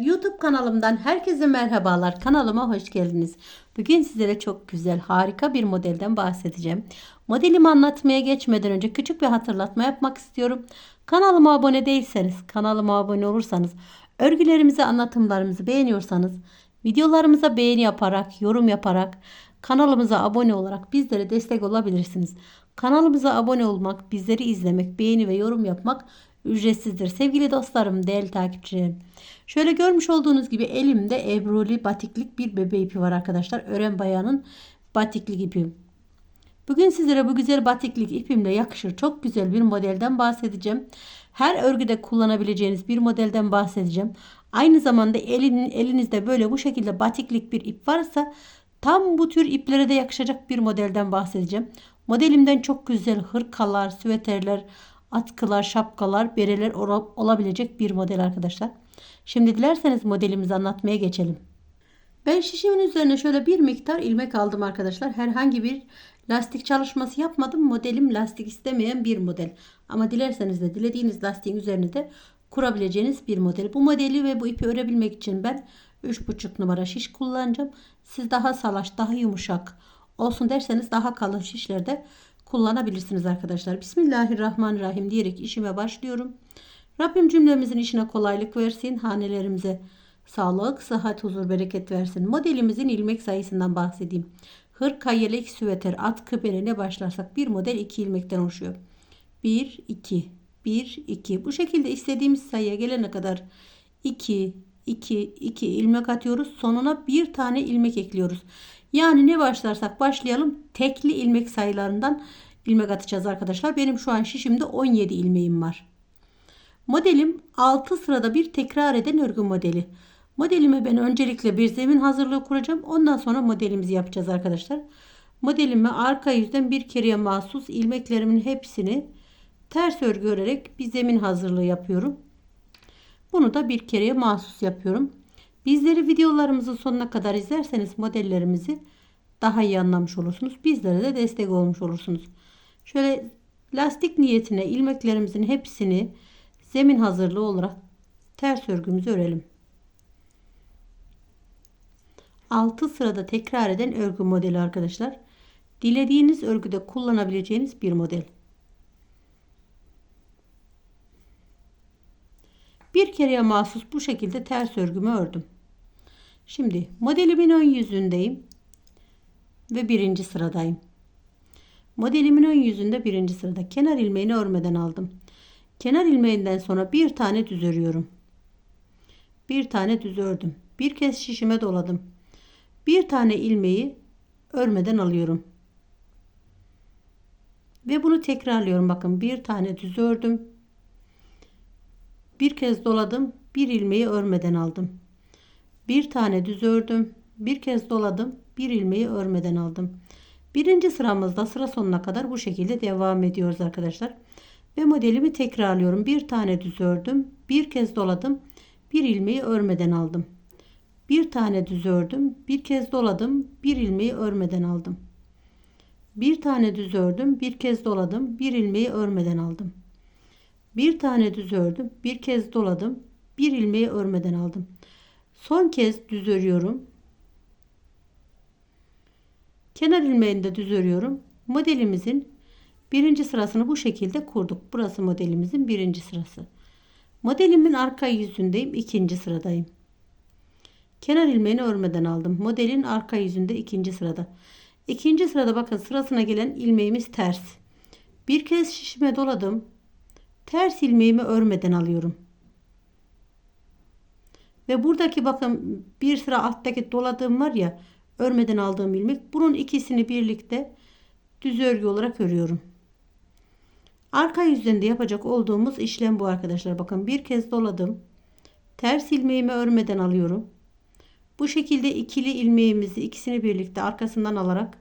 YouTube kanalımdan herkese merhabalar. Kanalıma hoş geldiniz. Bugün sizlere çok güzel, harika bir modelden bahsedeceğim. Modelimi anlatmaya geçmeden önce küçük bir hatırlatma yapmak istiyorum. Kanalıma abone değilseniz, kanalıma abone olursanız, örgülerimizi, anlatımlarımızı beğeniyorsanız, videolarımıza beğeni yaparak, yorum yaparak, kanalımıza abone olarak bizlere destek olabilirsiniz. Kanalımıza abone olmak, bizleri izlemek, beğeni ve yorum yapmak ücretsizdir. Sevgili dostlarım, değerli takipçilerim. Şöyle görmüş olduğunuz gibi elimde ebruli batiklik bir bebe ipi var arkadaşlar. Ören bayanın batiklik ipi. Bugün sizlere bu güzel batiklik ipimle yakışır çok güzel bir modelden bahsedeceğim. Her örgüde kullanabileceğiniz bir modelden bahsedeceğim. Aynı zamanda elinin, elinizde böyle bu şekilde batiklik bir ip varsa tam bu tür iplere de yakışacak bir modelden bahsedeceğim. Modelimden çok güzel hırkalar, süveterler, atkılar, şapkalar, bereler olabilecek bir model arkadaşlar. Şimdi dilerseniz modelimizi anlatmaya geçelim. Ben şişimin üzerine şöyle bir miktar ilmek aldım arkadaşlar. Herhangi bir lastik çalışması yapmadım. Modelim lastik istemeyen bir model. Ama dilerseniz de dilediğiniz lastiğin üzerine de kurabileceğiniz bir model. Bu modeli ve bu ipi örebilmek için ben 3,5 numara şiş kullanacağım. Siz daha salaş, daha yumuşak olsun derseniz daha kalın şişlerde kullanabilirsiniz arkadaşlar. Bismillahirrahmanirrahim diyerek işime başlıyorum. Rabbim cümlemizin işine kolaylık versin. Hanelerimize sağlık, sıhhat, huzur, bereket versin. Modelimizin ilmek sayısından bahsedeyim. Hırka, yelek, süveter, atkı, berene başlarsak bir model iki ilmekten oluşuyor. 1, 2, 1, 2. Bu şekilde istediğimiz sayıya gelene kadar 2, 2, 2 ilmek atıyoruz. Sonuna bir tane ilmek ekliyoruz. Yani ne başlarsak başlayalım tekli ilmek sayılarından ilmek atacağız arkadaşlar. Benim şu an şişimde 17 ilmeğim var. Modelim 6 sırada bir tekrar eden örgü modeli. Modelime ben öncelikle bir zemin hazırlığı kuracağım. Ondan sonra modelimizi yapacağız arkadaşlar. Modelime arka yüzden bir kereye mahsus ilmeklerimin hepsini ters örgü örerek bir zemin hazırlığı yapıyorum. Bunu da bir kereye mahsus yapıyorum. Bizleri videolarımızın sonuna kadar izlerseniz modellerimizi daha iyi anlamış olursunuz. Bizlere de destek olmuş olursunuz. Şöyle lastik niyetine ilmeklerimizin hepsini zemin hazırlığı olarak ters örgümüzü örelim. 6 sırada tekrar eden örgü modeli arkadaşlar. Dilediğiniz örgüde kullanabileceğiniz bir model. Bir kereye mahsus bu şekilde ters örgümü ördüm. Şimdi modelimin ön yüzündeyim ve birinci sıradayım. Modelimin ön yüzünde birinci sırada kenar ilmeğini örmeden aldım. Kenar ilmeğinden sonra bir tane düz örüyorum. Bir tane düz ördüm. Bir kez şişime doladım. Bir tane ilmeği örmeden alıyorum. Ve bunu tekrarlıyorum. Bakın bir tane düz ördüm. Bir kez doladım. Bir ilmeği örmeden aldım. Bir tane düz ördüm. Bir kez doladım. Bir ilmeği örmeden aldım. Birinci sıramızda sıra sonuna kadar bu şekilde devam ediyoruz arkadaşlar. Ve modelimi tekrarlıyorum. Bir tane düz ördüm. Bir kez doladım. Bir ilmeği örmeden aldım. Bir tane düz ördüm. Bir kez doladım. Bir ilmeği örmeden aldım. Bir tane düz ördüm. Bir kez doladım. Bir ilmeği örmeden aldım. Bir tane düz ördüm. Bir kez doladım. Bir ilmeği örmeden aldım. Son kez düz örüyorum. Kenar ilmeğini de düz örüyorum. Modelimizin birinci sırasını bu şekilde kurduk. Burası modelimizin birinci sırası. Modelimin arka yüzündeyim. ikinci sıradayım. Kenar ilmeğini örmeden aldım. Modelin arka yüzünde ikinci sırada. İkinci sırada bakın sırasına gelen ilmeğimiz ters. Bir kez şişime doladım. Ters ilmeğimi örmeden alıyorum. Ve buradaki bakın bir sıra alttaki doladığım var ya örmeden aldığım ilmek. Bunun ikisini birlikte düz örgü olarak örüyorum. Arka yüzden de yapacak olduğumuz işlem bu arkadaşlar. Bakın bir kez doladım. Ters ilmeğimi örmeden alıyorum. Bu şekilde ikili ilmeğimizi ikisini birlikte arkasından alarak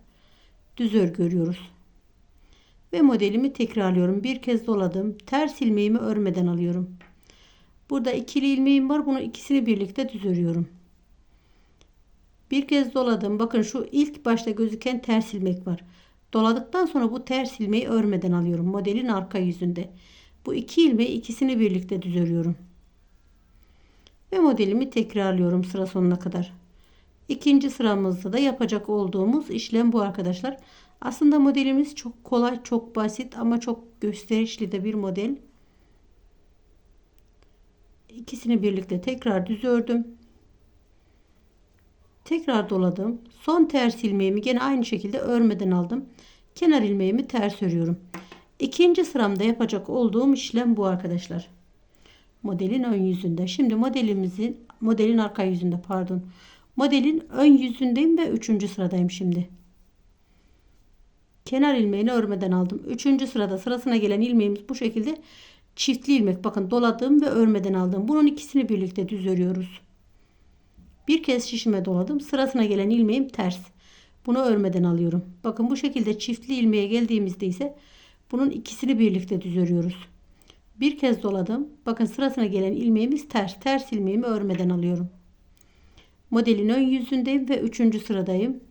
düz örgü örüyoruz. Ve modelimi tekrarlıyorum. Bir kez doladım. Ters ilmeğimi örmeden alıyorum. Burada ikili ilmeğim var. Bunu ikisini birlikte düz örüyorum. Bir kez doladım. Bakın şu ilk başta gözüken ters ilmek var. Doladıktan sonra bu ters ilmeği örmeden alıyorum. Modelin arka yüzünde. Bu iki ilmeği ikisini birlikte düz örüyorum. Ve modelimi tekrarlıyorum sıra sonuna kadar. İkinci sıramızda da yapacak olduğumuz işlem bu arkadaşlar. Aslında modelimiz çok kolay, çok basit ama çok gösterişli de bir model. İkisini birlikte tekrar düz ördüm. Tekrar doladım. Son ters ilmeğimi gene aynı şekilde örmeden aldım. Kenar ilmeğimi ters örüyorum. İkinci sıramda yapacak olduğum işlem bu arkadaşlar. Modelin ön yüzünde. Şimdi modelimizin modelin arka yüzünde pardon. Modelin ön yüzündeyim ve üçüncü sıradayım şimdi. Kenar ilmeğini örmeden aldım. Üçüncü sırada sırasına gelen ilmeğimiz bu şekilde çiftli ilmek. Bakın doladım ve örmeden aldım. Bunun ikisini birlikte düz örüyoruz. Bir kez şişime doladım. Sırasına gelen ilmeğim ters. Bunu örmeden alıyorum. Bakın bu şekilde çiftli ilmeğe geldiğimizde ise bunun ikisini birlikte düz örüyoruz. Bir kez doladım. Bakın sırasına gelen ilmeğimiz ters. Ters ilmeğimi örmeden alıyorum. Modelin ön yüzündeyim ve üçüncü sıradayım.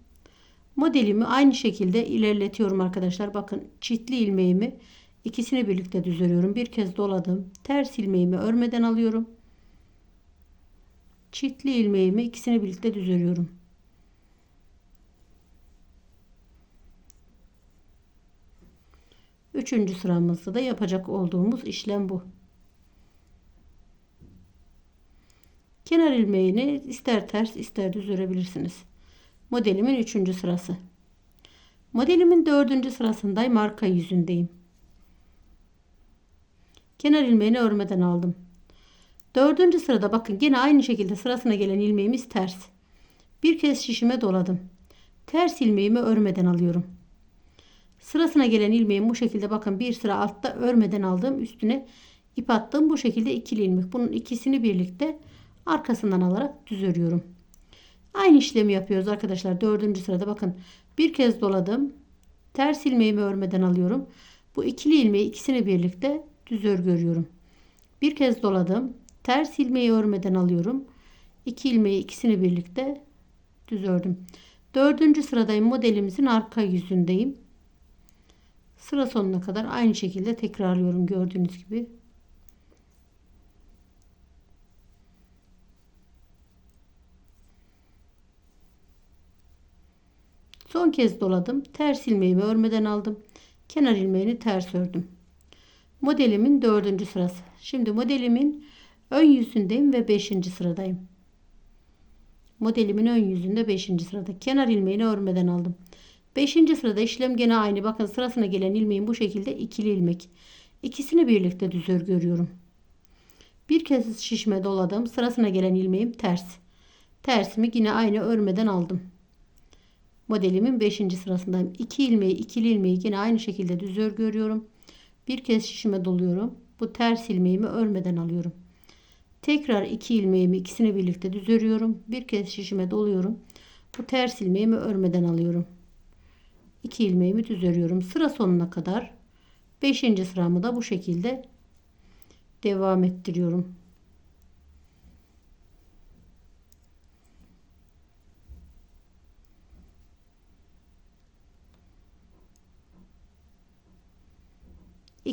Modelimi aynı şekilde ilerletiyorum arkadaşlar. Bakın çiftli ilmeğimi ikisini birlikte düz örüyorum. Bir kez doladım. Ters ilmeğimi örmeden alıyorum. Çiftli ilmeğimi ikisini birlikte düz örüyorum. Üçüncü sıramızda da yapacak olduğumuz işlem bu. Kenar ilmeğini ister ters ister düz örebilirsiniz. Modelimin üçüncü sırası. Modelimin dördüncü sırasındayım. Arka yüzündeyim. Kenar ilmeğini örmeden aldım. Dördüncü sırada bakın yine aynı şekilde sırasına gelen ilmeğimiz ters. Bir kez şişime doladım. Ters ilmeğimi örmeden alıyorum. Sırasına gelen ilmeğim bu şekilde bakın bir sıra altta örmeden aldım. Üstüne ip attım. Bu şekilde ikili ilmek. Bunun ikisini birlikte arkasından alarak düz örüyorum. Aynı işlemi yapıyoruz arkadaşlar. Dördüncü sırada bakın bir kez doladım. Ters ilmeğimi örmeden alıyorum. Bu ikili ilmeği ikisini birlikte düz örgü örüyorum. Bir kez doladım. Ters ilmeği örmeden alıyorum. İki ilmeği ikisini birlikte düz ördüm. Dördüncü sıradayım. Modelimizin arka yüzündeyim. Sıra sonuna kadar aynı şekilde tekrarlıyorum gördüğünüz gibi. Son kez doladım. Ters ilmeğimi örmeden aldım. Kenar ilmeğini ters ördüm. Modelimin dördüncü sırası. Şimdi modelimin ön yüzündeyim ve beşinci sıradayım. Modelimin ön yüzünde beşinci sırada. Kenar ilmeğini örmeden aldım. Beşinci sırada işlem gene aynı. Bakın sırasına gelen ilmeğin bu şekilde ikili ilmek. İkisini birlikte düz örgü örüyorum. Bir kez şişme doladım. Sırasına gelen ilmeğim ters. Tersimi yine aynı örmeden aldım. Modelimin 5. sırasındayım. 2 ilmeği, ikili ilmeği yine aynı şekilde düz örgü örüyorum. Bir kez şişime doluyorum. Bu ters ilmeğimi örmeden alıyorum. Tekrar 2 ilmeğimi ikisini birlikte düz örüyorum. Bir kez şişime doluyorum. Bu ters ilmeğimi örmeden alıyorum. 2 ilmeğimi düz örüyorum. Sıra sonuna kadar 5. sıramı da bu şekilde devam ettiriyorum.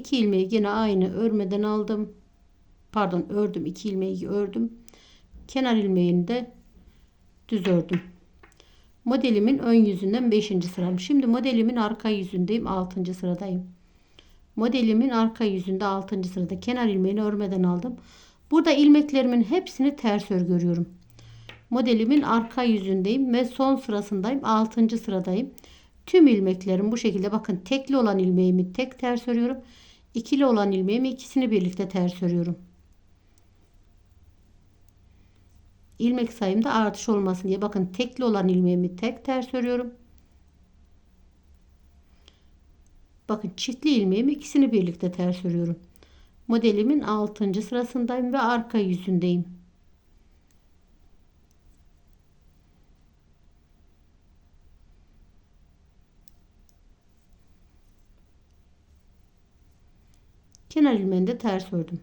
İki ilmeği yine aynı örmeden aldım. Pardon ördüm. iki ilmeği ördüm. Kenar ilmeğini de düz ördüm. Modelimin ön yüzünden 5. sıram. Şimdi modelimin arka yüzündeyim. 6. sıradayım. Modelimin arka yüzünde 6. sırada kenar ilmeğini örmeden aldım. Burada ilmeklerimin hepsini ters örgü örüyorum. Modelimin arka yüzündeyim ve son sırasındayım. 6. sıradayım. Tüm ilmeklerim bu şekilde bakın tekli olan ilmeğimi tek ters örüyorum. İkili olan ilmeğimi ikisini birlikte ters örüyorum. ilmek sayımda artış olmasın diye bakın tekli olan ilmeğimi tek ters örüyorum. Bakın çiftli ilmeğimi ikisini birlikte ters örüyorum. Modelimin 6. sırasındayım ve arka yüzündeyim. Kenar ilmeğini de ters ördüm.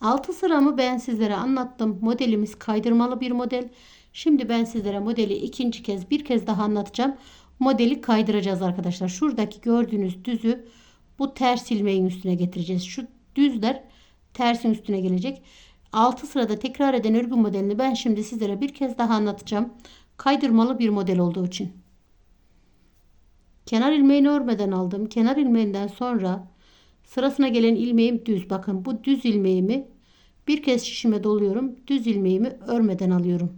6 sıramı ben sizlere anlattım. Modelimiz kaydırmalı bir model. Şimdi ben sizlere modeli ikinci kez bir kez daha anlatacağım. Modeli kaydıracağız arkadaşlar. Şuradaki gördüğünüz düzü bu ters ilmeğin üstüne getireceğiz. Şu düzler tersin üstüne gelecek. 6 sırada tekrar eden örgü modelini ben şimdi sizlere bir kez daha anlatacağım. Kaydırmalı bir model olduğu için. Kenar ilmeğini örmeden aldım. Kenar ilmeğinden sonra sırasına gelen ilmeğim düz. Bakın bu düz ilmeğimi bir kez şişime doluyorum. Düz ilmeğimi örmeden alıyorum.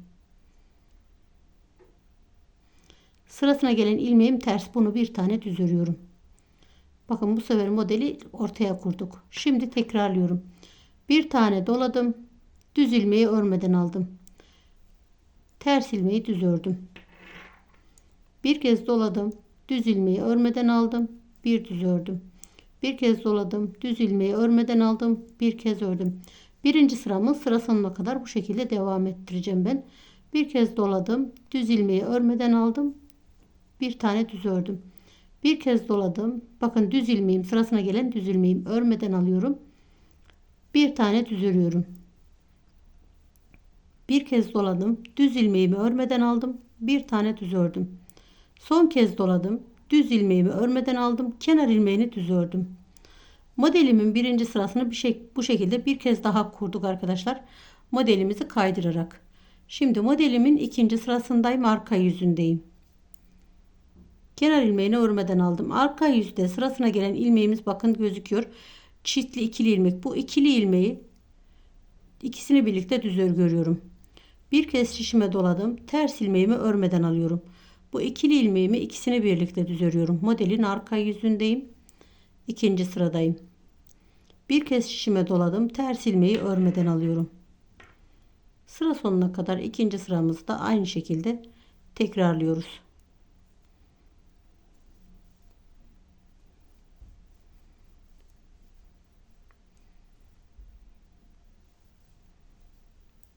Sırasına gelen ilmeğim ters. Bunu bir tane düz örüyorum. Bakın bu sefer modeli ortaya kurduk. Şimdi tekrarlıyorum. Bir tane doladım. Düz ilmeği örmeden aldım. Ters ilmeği düz ördüm. Bir kez doladım. Düz ilmeği örmeden aldım. Bir düz ördüm. Bir kez doladım. Düz ilmeği örmeden aldım. Bir kez ördüm. Birinci sıramın sıra sonuna kadar bu şekilde devam ettireceğim ben. Bir kez doladım. Düz ilmeği örmeden aldım. Bir tane düz ördüm. Bir kez doladım. Bakın düz ilmeğim sırasına gelen düz ilmeğim örmeden alıyorum. Bir tane düz örüyorum. Bir kez doladım. Düz ilmeğimi örmeden aldım. Bir tane düz ördüm. Son kez doladım. Düz ilmeğimi örmeden aldım. Kenar ilmeğini düz ördüm. Modelimin birinci sırasını bir şey, bu şekilde bir kez daha kurduk arkadaşlar. Modelimizi kaydırarak. Şimdi modelimin ikinci sırasındayım. Arka yüzündeyim. Kenar ilmeğini örmeden aldım. Arka yüzde sırasına gelen ilmeğimiz bakın gözüküyor. Çiftli ikili ilmek. Bu ikili ilmeği ikisini birlikte düz örgü örüyorum. Bir kez şişime doladım. Ters ilmeğimi örmeden alıyorum. Bu ikili ilmeğimi ikisini birlikte düz örüyorum. Modelin arka yüzündeyim. İkinci sıradayım. Bir kez şişime doladım. Ters ilmeği örmeden alıyorum. Sıra sonuna kadar ikinci sıramızı da aynı şekilde tekrarlıyoruz.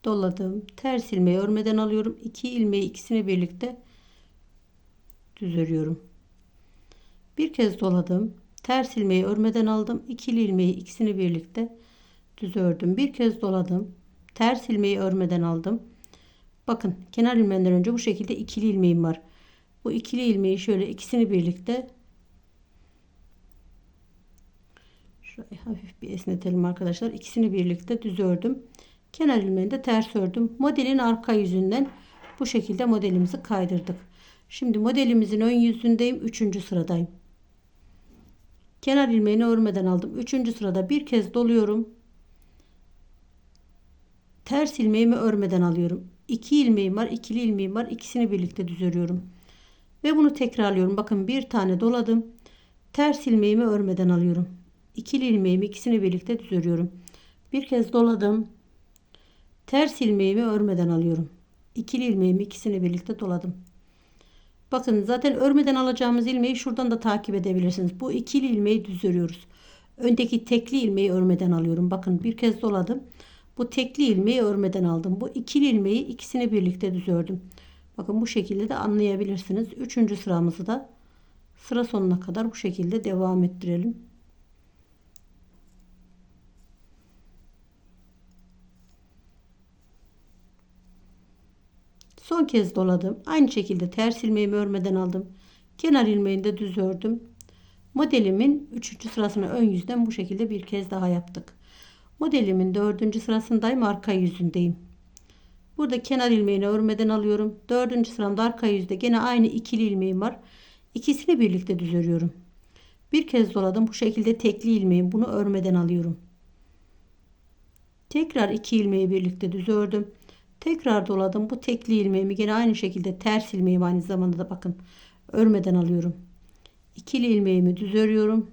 doladım. Ters ilmeği örmeden alıyorum. 2 ilmeği ikisini birlikte düz örüyorum. Bir kez doladım. Ters ilmeği örmeden aldım. İkili ilmeği ikisini birlikte düz ördüm. Bir kez doladım. Ters ilmeği örmeden aldım. Bakın kenar ilmeğinden önce bu şekilde ikili ilmeğim var. Bu ikili ilmeği şöyle ikisini birlikte şöyle hafif bir esnetelim arkadaşlar. İkisini birlikte düz ördüm. Kenar ilmeğini de ters ördüm. Modelin arka yüzünden bu şekilde modelimizi kaydırdık. Şimdi modelimizin ön yüzündeyim. Üçüncü sıradayım. Kenar ilmeğini örmeden aldım. Üçüncü sırada bir kez doluyorum. Ters ilmeğimi örmeden alıyorum. İki ilmeğim var. ikili ilmeğim var. İkisini birlikte düz örüyorum. Ve bunu tekrarlıyorum. Bakın bir tane doladım. Ters ilmeğimi örmeden alıyorum. İkili ilmeğimi ikisini birlikte düz örüyorum. Bir kez doladım. Ters ilmeğimi örmeden alıyorum. İkili ilmeğimi ikisini birlikte doladım. Bakın zaten örmeden alacağımız ilmeği şuradan da takip edebilirsiniz. Bu ikili ilmeği düz örüyoruz. Öndeki tekli ilmeği örmeden alıyorum. Bakın bir kez doladım. Bu tekli ilmeği örmeden aldım. Bu ikili ilmeği ikisini birlikte düz ördüm. Bakın bu şekilde de anlayabilirsiniz. Üçüncü sıramızı da sıra sonuna kadar bu şekilde devam ettirelim. Son kez doladım. Aynı şekilde ters ilmeğimi örmeden aldım. Kenar ilmeğini de düz ördüm. Modelimin 3. sırasını ön yüzden bu şekilde bir kez daha yaptık. Modelimin 4. sırasındayım. Arka yüzündeyim. Burada kenar ilmeğini örmeden alıyorum. 4. sıramda arka yüzde gene aynı ikili ilmeğim var. İkisini birlikte düz örüyorum. Bir kez doladım. Bu şekilde tekli ilmeğim. Bunu örmeden alıyorum. Tekrar iki ilmeği birlikte düz ördüm. Tekrar doladım. Bu tekli ilmeğimi yine aynı şekilde ters ilmeğimi aynı zamanda da bakın örmeden alıyorum. İkili ilmeğimi düz örüyorum.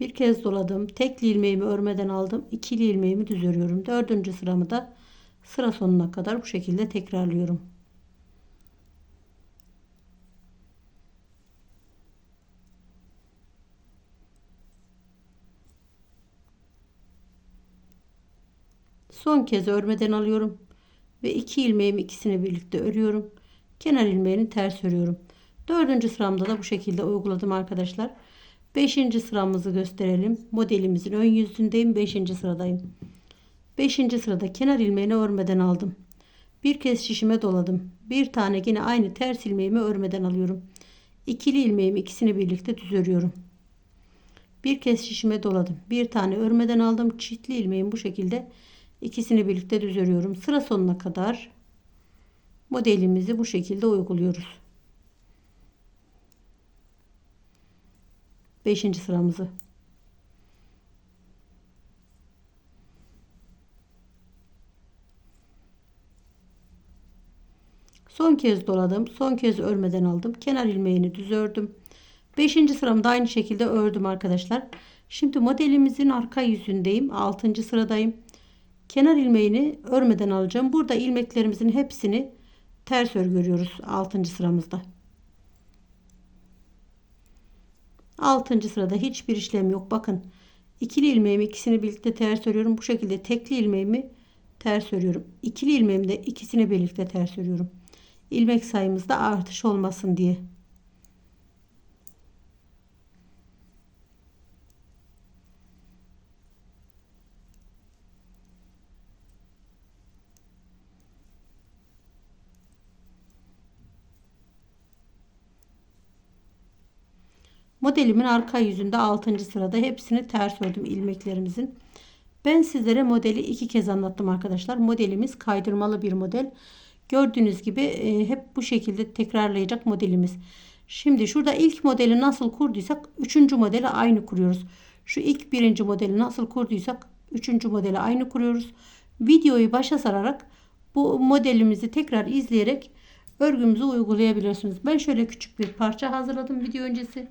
Bir kez doladım. Tekli ilmeğimi örmeden aldım. İkili ilmeğimi düz örüyorum. Dördüncü sıramı da sıra sonuna kadar bu şekilde tekrarlıyorum. Son kez örmeden alıyorum ve iki ilmeğimi ikisini birlikte örüyorum. Kenar ilmeğini ters örüyorum. Dördüncü sıramda da bu şekilde uyguladım arkadaşlar. Beşinci sıramızı gösterelim. Modelimizin ön yüzündeyim. Beşinci sıradayım. Beşinci sırada kenar ilmeğini örmeden aldım. Bir kez şişime doladım. Bir tane yine aynı ters ilmeğimi örmeden alıyorum. İkili ilmeğimi ikisini birlikte düz örüyorum. Bir kez şişime doladım. Bir tane örmeden aldım. Çiftli ilmeğin bu şekilde ikisini birlikte düz örüyorum. Sıra sonuna kadar modelimizi bu şekilde uyguluyoruz. Beşinci sıramızı. Son kez doladım. Son kez örmeden aldım. Kenar ilmeğini düz ördüm. Beşinci sıramda aynı şekilde ördüm arkadaşlar. Şimdi modelimizin arka yüzündeyim. Altıncı sıradayım. Kenar ilmeğini örmeden alacağım. Burada ilmeklerimizin hepsini ters örgü örüyoruz. Altıncı sıramızda. Altıncı sırada hiçbir işlem yok. Bakın ikili ilmeğimi ikisini birlikte ters örüyorum. Bu şekilde tekli ilmeğimi ters örüyorum. İkili ilmeğimi de ikisini birlikte ters örüyorum. İlmek sayımızda artış olmasın diye. Modelimin arka yüzünde 6. sırada hepsini ters ördüm ilmeklerimizin. Ben sizlere modeli iki kez anlattım arkadaşlar. Modelimiz kaydırmalı bir model. Gördüğünüz gibi e, hep bu şekilde tekrarlayacak modelimiz. Şimdi şurada ilk modeli nasıl kurduysak üçüncü modeli aynı kuruyoruz. Şu ilk birinci modeli nasıl kurduysak üçüncü modeli aynı kuruyoruz. Videoyu başa sararak bu modelimizi tekrar izleyerek örgümüzü uygulayabilirsiniz. Ben şöyle küçük bir parça hazırladım video öncesi.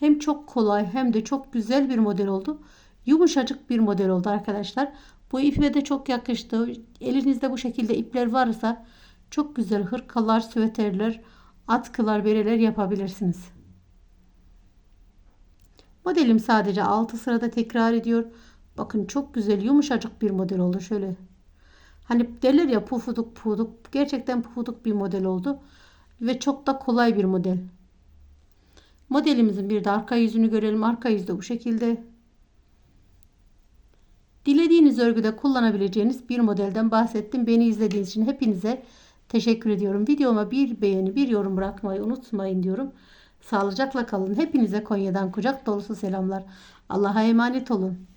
Hem çok kolay hem de çok güzel bir model oldu. Yumuşacık bir model oldu arkadaşlar. Bu ipe de çok yakıştı. Elinizde bu şekilde ipler varsa çok güzel hırkalar, süveterler, atkılar, bereler yapabilirsiniz. Modelim sadece 6 sırada tekrar ediyor. Bakın çok güzel yumuşacık bir model oldu. Şöyle hani derler ya pufuduk pufuduk. Gerçekten pufuduk bir model oldu. Ve çok da kolay bir model. Modelimizin bir de arka yüzünü görelim. Arka yüzde bu şekilde. Dilediğiniz örgüde kullanabileceğiniz bir modelden bahsettim. Beni izlediğiniz için hepinize teşekkür ediyorum. Videoma bir beğeni, bir yorum bırakmayı unutmayın diyorum. Sağlıcakla kalın. Hepinize Konya'dan kucak dolusu selamlar. Allah'a emanet olun.